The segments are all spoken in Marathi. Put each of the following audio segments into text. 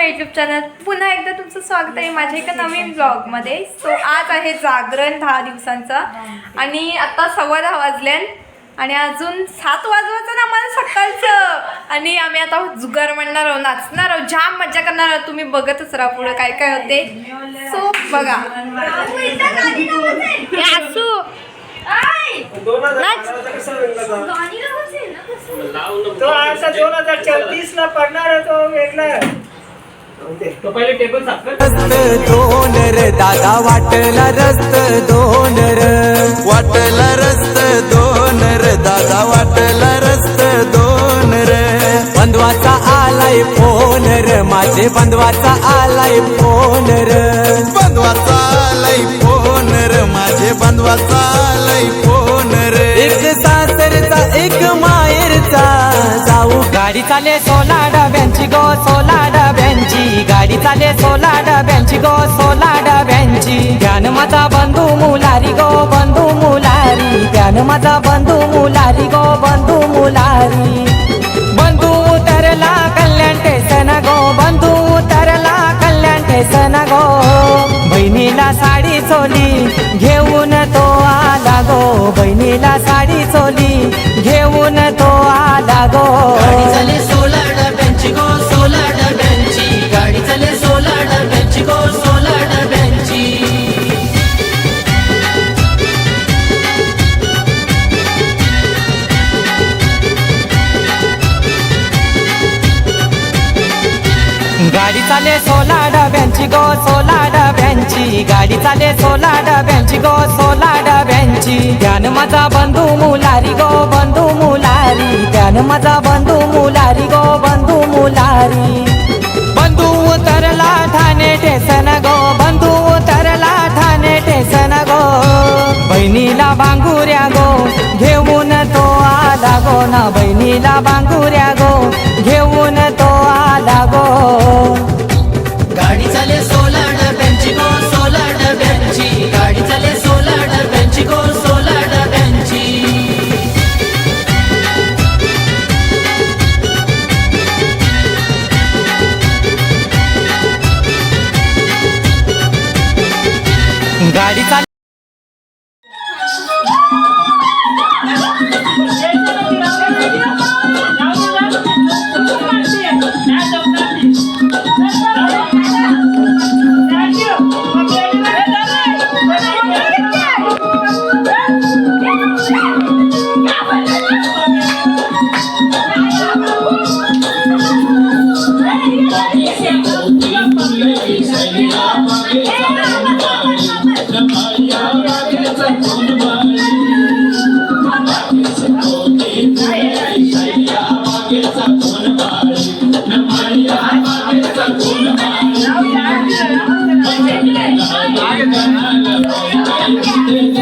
माय युट्यूब चॅनल पुन्हा एकदा तुमचं स्वागत आहे माझ्या एका नवीन ब्लॉगमध्ये सो आज आहे जागरण दहा दिवसांचा. आणि आता सव्वा दहा वाजल्यान आणि अजून सात वाजवायचं ना आम्हाला सकाळचं. आणि आम्ही आता जुगार म्हणणार आहोत नाचणार आहोत जाम मजा करणार आहोत. तुम्ही बघतच राहा पुढे काय काय होते. सो बघा. हे असू दोन हजार चौतीस ला पडणार आहे तो वेगळा. तो पहिले टेबल साफ कर. रस्त दोन र दादा वाटला रस्त दोनर. वाटला रस्त दोनर दादा वाटला रस्त दोन र बंधवाचा आलाय फोन र माझे बंधवाचा आलाय फोन र बंधवाचा आलाय फोन र माझे बंधवाचा आलाय फोन र एक सासरचा एक मा गाडी चाले सोला डब्यांची गो सोला डब्यांची गाडी चाले सोला डब्यांची गो सोला डब्यांची ध्यान माझा बंधू मुलारी गो बंधू मुलारी. ध्यान माझा बंधू मुलारी गो बंधू मुलारी. बंधू उतरला कल्याण टेसन गो बंधू उतरला कल्याण टेसन गो. बहिणीला साडी चोली घेऊन तो आला गो. बहिणीला साडी चोली चाले सोला डब्यांची गो सोला डब्यांची ध्यान माझा बंधू मुलारी गो बंधू मुलारी. ध्यान माझा बंधू मुलारी गो बंधू मुलारी. बंधू उतरला ठाणे टेसन गो बंधू उतरला ठाणे टेसन गो. बहिणीला बांगुऱ्या गो घेऊन तो आला गो ना बहिणीला बांग रे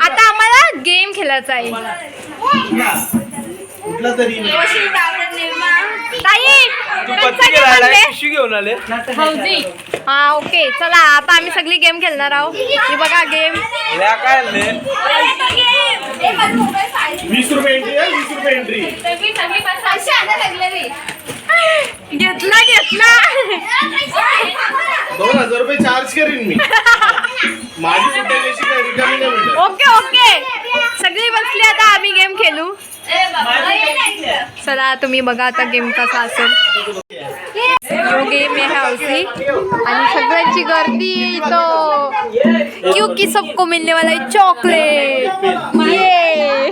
आता आम्हाला गेम खेळायचा आहे. कुठला तरी. पत्ती game खेळायला आणले? पिशवी घेऊन आले. हा ओके. चला आता आम्ही सगळी गेम खेळणार आहोत. ही बघा गेम. या काय आणले? वीस रुपये एंट्री आहे वीस रुपये एंट्री घेतला घेतला. दोन हजार रुपये चार्ज करीन मी. माझी रिकामी नाही भेटत. Okay okay. सगळी बसली आता आम्ही गेम खेळू. चला तुम्ही बघा आता गेम कसा असेल. यो गेम आहे हौसी. आणि सगळ्यांची गर्दी इथं. क्योंकि सबको मिलने वाला है चॉकलेट. ये.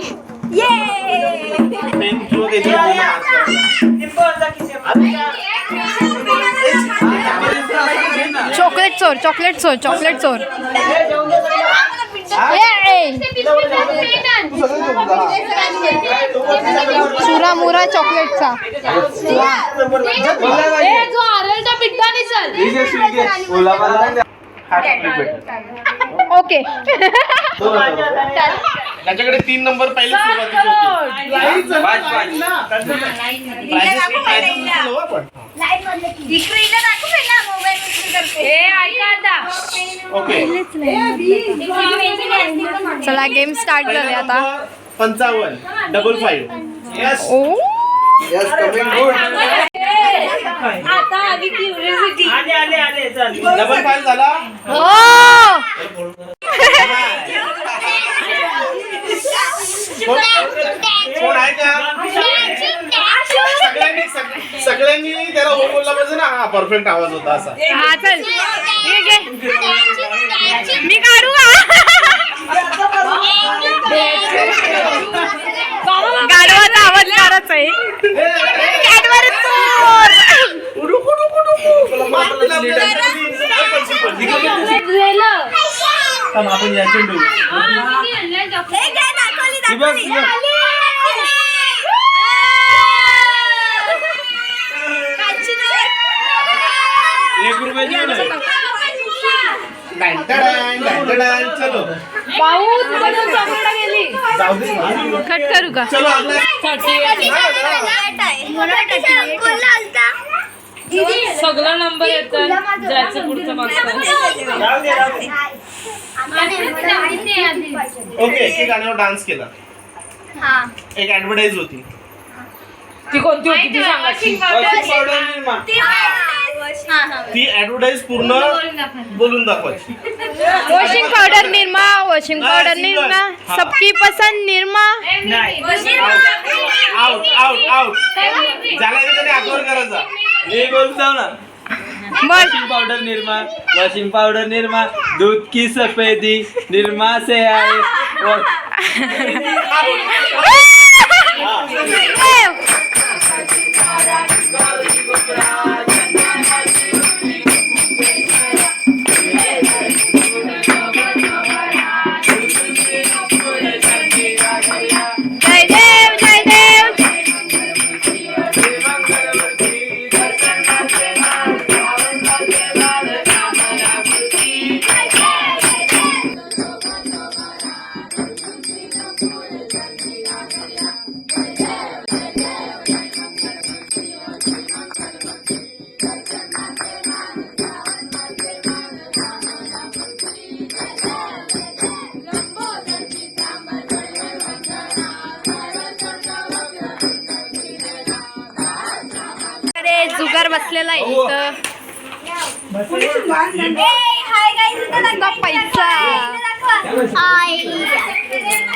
चॉकलेट चोर चॉकलेट चोर चॉकलेट चोर. चुरा मुरा चॉकलेटचा. ओके. त्याच्याकडे तीन नंबर पहिले सुरुवातीचे होते. ओके. चला गेम स्टार्ट झाले आता. पंचावन्न. Double five yes oh yes coming good आले आले आले चल डबल फाईव्ह झाला ओ कोण आहे का सगळ्यांनी सग- सगळ्यांनी त्याला हो बोलला पाहिजे ना. हा परफेक्ट आवाज होता असा. हा चल. ये घे. मी काढू का? आवाज करायचा आहे. कॅडवर चोर थांब, आपण या चेंडू एक रुपये देऊ नये. डॅन-डॅन, डॅन-डॅन, चलो. जाऊ दे. ना. कट करू का? चलो आपला सगळा नंबर येतात ज्याचं पुढचं मागचं राहू दे राहू दे. ओके एक गाण्यावर डान्स केला. एक ऍडव्हर्टाईज होती. ती कोणती होती? ती सांगायची ती ऍडव्हर्टाईज पूर्ण बोलून दाखवायची washing powder Nirma washing powder. Nirma. सबकी पसंद निर्मा. आउट आउट आउट झाला की त्याने आठवण करायचा. मी बोलतो ना. मग? Washing powder Nirma washing powder Nirma दूध की सफेदी निर्मा से आए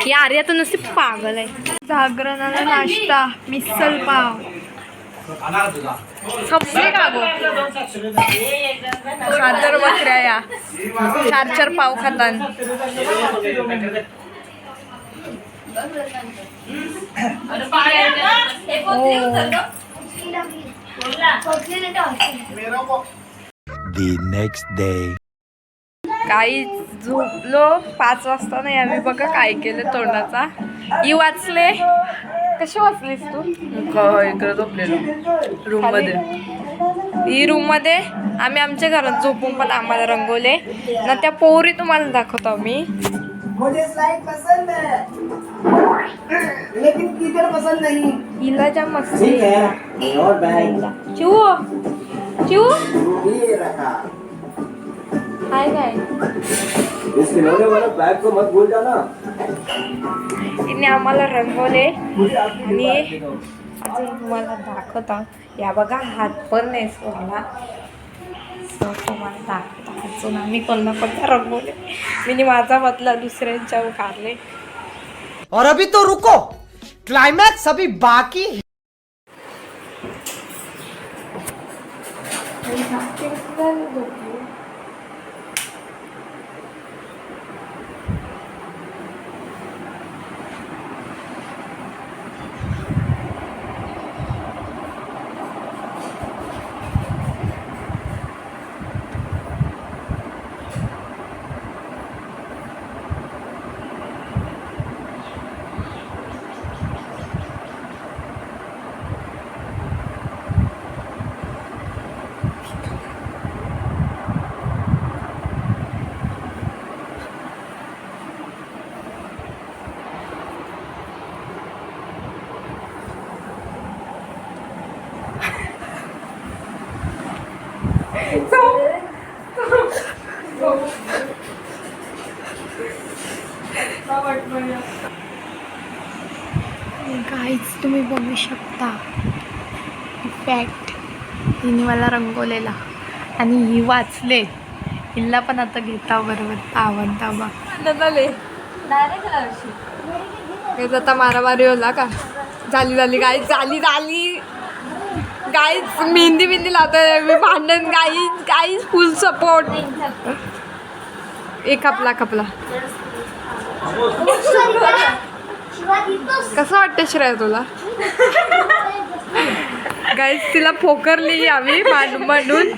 ही आर्या तर नुसती पागल आहे. जागरणाला नाश्ता मिसल पाव. संपले का गो? बकऱ्या या. चार चार पाव खातान. The next day. काही झोपलो पाच वाजता नाही आम्ही. बघा काय केलं तोंडाचा. ही वाचले. कशी वाचलीस तू? इकडे झोपलेलो. रूममध्ये ही रूममध्ये आम्ही आमच्या घरात झोपून पण आम्हाला रंगवले. ना त्या पोरी तुम्हाला दाखवतो मी मुझे स्लाइड पसंद है। लेकिन कीचड़ पसंद नहीं। हिला ज्या मस्ती. चिऊ चिऊ. हाय काय इस खिलौने वाला बैग को मत भूल जाना. तिने आम्हाला रंगवले. आणि अजून तुम्हाला दाखवता. या बघा हात पण नाही सोडला. तुम्हाला दाखवता. अजून आम्ही रंगवले. मी माझा बदला दुसऱ्यांच्या काढले और अभी तो रुको. क्लाइमैक्स अभी बाकी है. मला रंगवलेला. आणि ही वाचले. हिला पण आता घेता बरोबर. तावन ताबा झाले हेच आता मारामारी होला का? झाली झाली. गाई झाली झाली. गाईच मेहंदी बिंदी लावतोय. मी भांडण. गाई गाई फुल सपोर्ट एक कपला कपला कसं वाटतं श्रेया तुला? गाईस तिला फोकरली आम्ही मान म्हणून.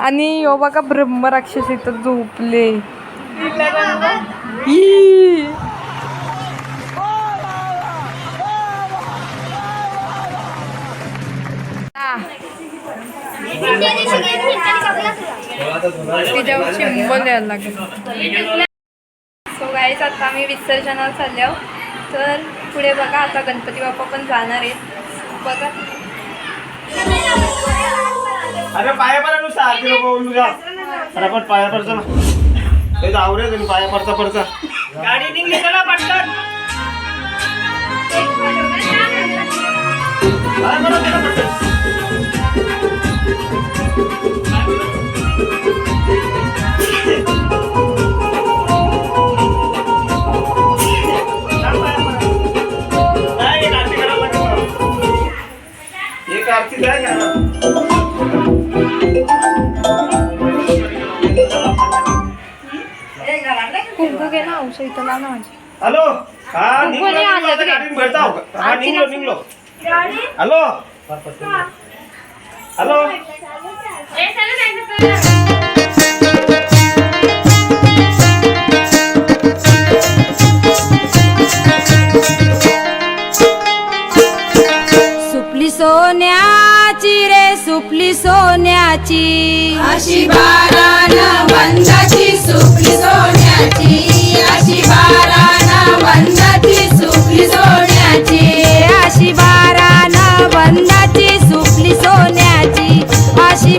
आणि यो बघा ब्रह्मराक्षस इथं झोपले. तिच्यावर चिंबल द्यायला लागेल. सो गाईस आता आम्ही विसर्जनाला चाललो तर पुढे बघा आता गणपती बाप्पा पण जाणार आहेत. बघा. अरे पाया पडा नुसतं आरती नको बोलू अरे पण पाया पडचा ना. ते आवरे तुम्ही पाया पडचा पडचा. गाडी निघली चला पटकन. पाया पडा त्याला पटकन. एक आरती द्या का? कुंकू घे ना औषध इथं लाव ना माझी हॅलो हा निघलो कोणी आलं निघलो, आता तरी? गाडीत सुपली सोन्याची. अशी बारान वंदाची सुपली सोन्याची. अशी बारान वंदाची सुपली सोन्याची. अशी बारान वंदाची सुपली सोन्याची. अशी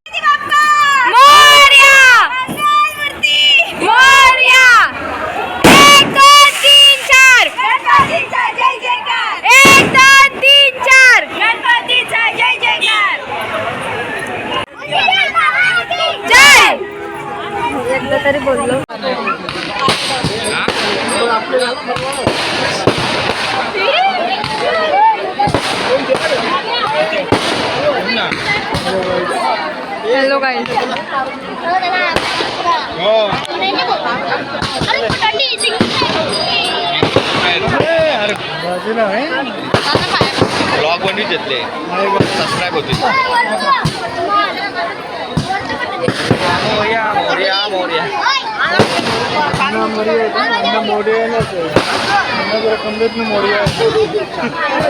तरी बोललो. हॅलो काय ब्लॉग बनवीच येतले सबस्क्राईब होते.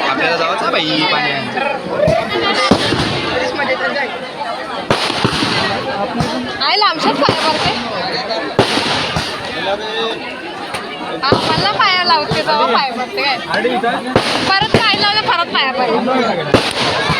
आपल्याला जावाचा बाई पाण्या पाया मारते. मला पाया लावते तेव्हा पाया मारते काय? परत काय लावलं परत पाया पाहिजे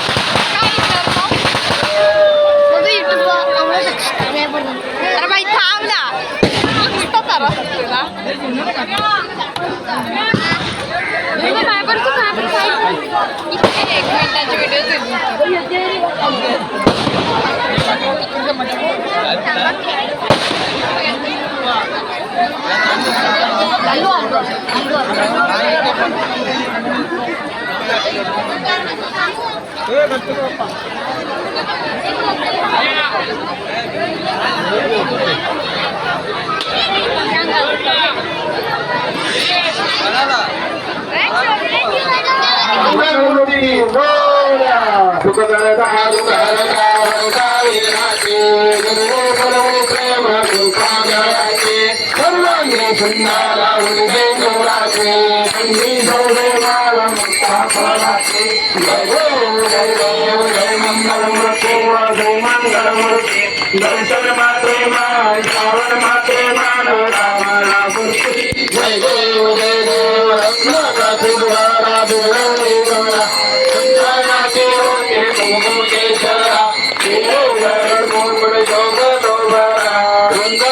Ayo, bantu apa? Jai Jai Jai Jai Jai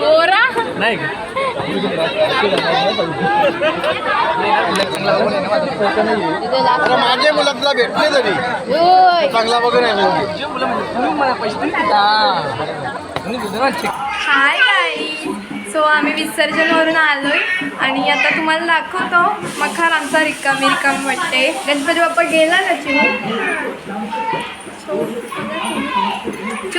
गोरा अरे माझे मुलं तुला भेटले तरी. चांगला वगैरे हाय गाई सो आम्ही विसर्जनवरून आलोय. आणि आता तुम्हाला दाखवतो मखार आमचा रिकामी रिकामी वाटते गणपती बाप्पा गेला ना चिव